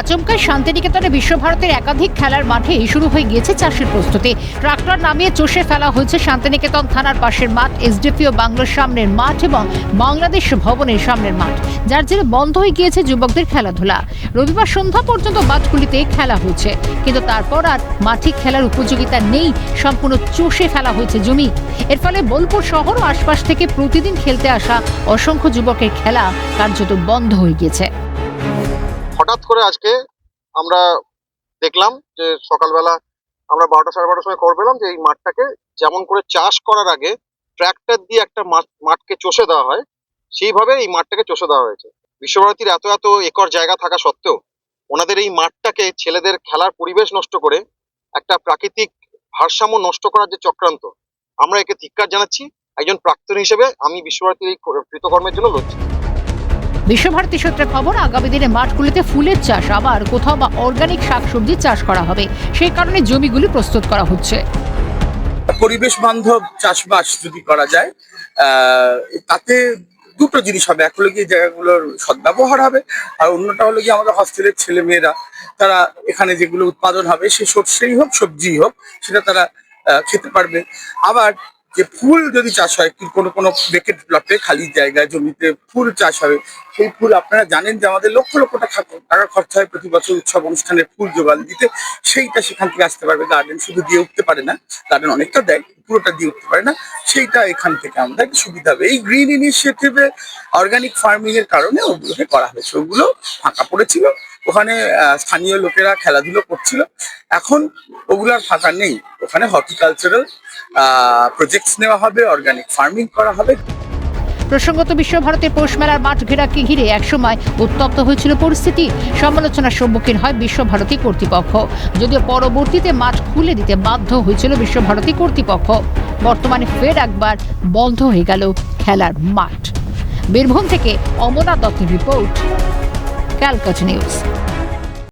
আচমকায় শান্তিনিকেতনে বিশ্বভারতের একাধিক খেলার মাঠে শুরু হয়ে গিয়েছে চাষের প্রস্তুতি। ট্রাক্টর নামিয়ে চষে ফেলা হয়েছে শান্তিনিকেতন থানার পাশের মাঠ এসডিপিও বাংলার সামনের মাঠ এবং বাংলাদেশ ভবনের সামনের মাঠ, যার জেরে বন্ধ হয়ে গিয়েছে যুবকদের খেলাধুলা। রবিবার সন্ধ্যা পর্যন্ত মাঠগুলিতে খেলা হয়েছে, কিন্তু তারপর আর মাঠে খেলার উপযোগিতা নেই, সম্পূর্ণ চষে ফেলা হয়েছে জমি। এর ফলে বোলপুর শহর ও আশপাশ থেকে প্রতিদিন খেলতে আসা অসংখ্য যুবকের খেলা কার্যত বন্ধ হয়ে গিয়েছে। হঠাৎ করে আজকে আমরা দেখলাম যে সকালবেলা আমরা বারোটা সাড়ে বারোটার সময় খবর পেলাম যে এই মাঠটাকে যেমন করে চাষ করার আগে ট্র্যাক্টর দিয়ে একটা মাঠ মাঠকে চষে দেওয়া হয়, সেইভাবে এই মাঠটাকে চষে দেওয়া হয়েছে। বিশ্বভারতীর এত এত একর জায়গা থাকা সত্ত্বেও ওনাদের এই মাঠটাকে ছেলেদের খেলার পরিবেশ নষ্ট করে একটা প্রাকৃতিক ভারসাম্য নষ্ট করার যে চক্রান্ত, আমরা একে ধিক্কার জানাচ্ছি। একজন প্রাক্তন হিসেবে আমি বিশ্বভারতীর এই কৃতকর্মের জন্য লজ্জিত। বিশ্বভারতী সূত্রে খবর, আগামী দিনে মাঠগুলিতে ফুলের চাষ, আবার কোথাও বা অর্গানিক শাকসবজি চাষ করা হবে। সেই কারণে জমিগুলি প্রস্তুত করা হচ্ছে। পরিবেশ বান্ধব চাষবাস যদি করা যায় তাতে দুটো জিনিস হবে। এক হলো গিয়ে জায়গাগুলোর সদ্ব্যবহার হবে, আর অন্যটা হলো গিয়ে আমাদের হস্টেলের ছেলে মেয়েরা তারা এখানে যেগুলো উৎপাদন হবে, সে শস্যই হোক, সবজিই হোক, সেটা তারা খেতে পারবে। আবার যে ফুল যদি চাষ হয়, কি কোনো কোনো বেকেট প্লটে খালি জায়গায় জমিতে ফুল চাষ হবে, সেই ফুল আপনারা জানেন যে আমাদের লক্ষ লক্ষ টাকা টাকা খরচা হয় প্রতি বছর উৎসব অনুষ্ঠানে ফুল জোগান দিতে। সেইটা সেখান থেকে আসতে পারবে। গার্ডেন শুধু দিয়ে উঠতে পারে না গার্ডেন অনেকটা দেয়, পুরোটা দিয়ে উঠতে পারে না। সেইটা এখান থেকে আমরা সুবিধা হবে। এই গ্রিন ইনিশিয়েটিভে অর্গানিক ফার্মিং এর কারণে ওগুলোকে করা হয়েছে। ওগুলো ফাঁকা পড়েছিল। ওখানে স্থানীয় লোকেরা খেলাধুলো করছিল। এখন ওগুলো আর ফাঁকা নেই। ওখানে হর্টিকালচারাল প্রজেক্টস নেওয়া হবে অর্গানিক ফার্মিং করা হবে। প্রসঙ্গত, বিশ্বভারতের পৌষ মেলার মাঠ ঘেরাকে ঘিরে একসময় উত্তপ্ত হয়েছিল পরিস্থিতি? সমালোচনার সম্মুখীন হয় বিশ্বভারতী কর্তৃপক্ষ। যদিও পরবর্তীতে মাঠ খুলে দিতে বাধ্য হয়েছিল বিশ্বভারতী কর্তৃপক্ষ, বর্তমানে ফের একবার বন্ধ হয়ে গেল খেলার মাঠ। বীরভূম থেকে অমরনাথ দত্তের রিপোর্ট। Calcutta News.